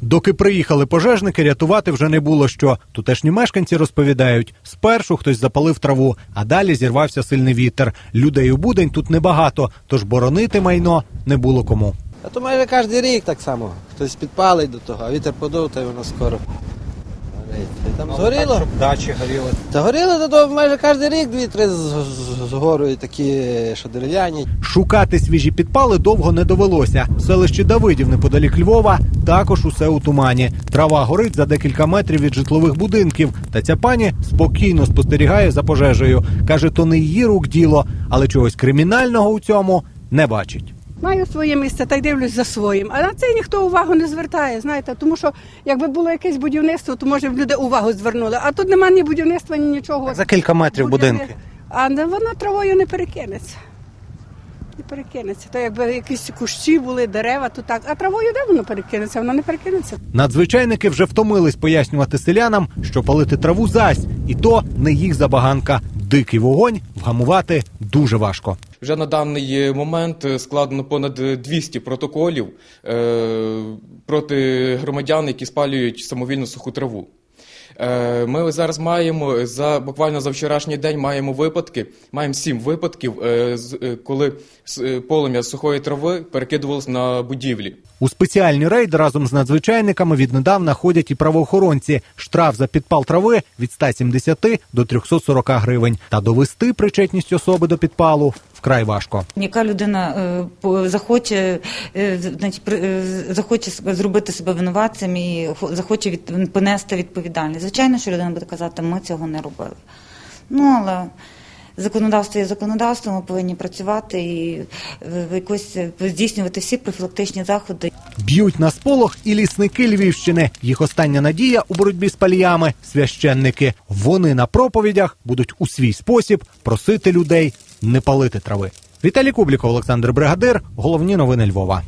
Доки приїхали пожежники, рятувати вже не було що. Тутешні мешканці розповідають: спершу хтось запалив траву, а далі зірвався сильний вітер. Людей у будень тут небагато, тож боронити майно не було кому. А то майже кожен рік так само. Хтось підпалить до того, а вітер подув, та й воно скоро. Там згоріло. дачі горіли. Та горіло то, то майже кожен рік дві-три згорюють такі, що дерев'яні. Шукати свіжі підпали довго не довелося. В селищі Давидів неподалік Львова також усе у тумані. Трава горить за декілька метрів від житлових будинків. Та ця пані спокійно спостерігає за пожежею. каже, то не її рук діло, але чогось кримінального у цьому не бачить. Маю своє місце та й дивлюсь за своїм. А на це ніхто увагу не звертає, знаєте, тому що якби було якесь будівництво, то може б люди увагу звернули. А тут немає ні будівництва, ні нічого. За кілька метрів будинки. А не- вона травою не перекинеться. Не перекинеться. То якби якісь кущі були, дерева, то так. А травою де воно перекинеться? Воно не перекинеться. Надзвичайники вже втомились пояснювати селянам, що палити траву зась, і то не їх забаганка. Дикий вогонь вгамувати дуже важко. Вже на даний момент е, складено понад 200 протоколів е, проти громадян, які спалюють самовільно суху траву. Е, Ми зараз маємо за буквально за вчорашній день маємо випадки. Маємо сім випадків, е, е, коли е, полум'я сухої трави перекидувалось на будівлі. У спеціальні рейди разом з надзвичайниками віднедавна ходять і правоохоронці. Штраф за підпал трави від 170 до 340 гривень. Та довести причетність особи до підпалу вкрай важко. Яка людина е, захоче, е, значить, е, захоче зробити себе винуватцем і хо- захоче від, понести відповідальність. Звичайно, що людина буде казати, ми цього не робили. Ну, але законодавство є законодавство, ми повинні працювати і якось здійснювати всі профілактичні заходи. Б'ють на сполох і лісники Львівщини. Їх остання надія у боротьбі з паліями священники. Вони на проповідях будуть у свій спосіб просити людей не палити трави. Віталій Кубліков, Олександр Бригадир. Головні новини Львова.